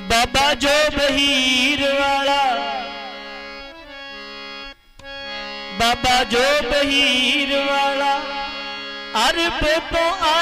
ਬਾਬਾ ਜੋ ਬਹੀਰ ਵਾਲਾ। ਬਾਬਾ ਜੋ ਬਹੀਰ ਵਾਲਾ। ਅਰਬ ਤੋਂ ਆ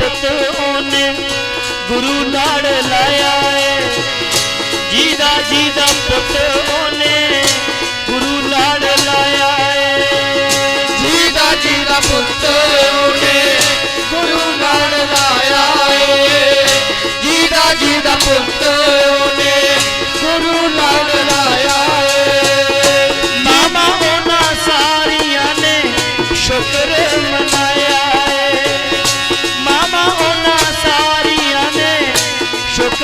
ਤਤ ਉਹਨੇ ਗੁਰੂ ਨਾਲ ਲਾਇਆ ਏ। ਜੀਦਾ ਜੀਦਾ ਪੁੱਤ ਉਹਨੇ ਗੁਰੂ ਨਾਲ ਲਾਇਆ ਏ। ਜੀਦਾ ਜੀਦਾ ਪੁੱਤ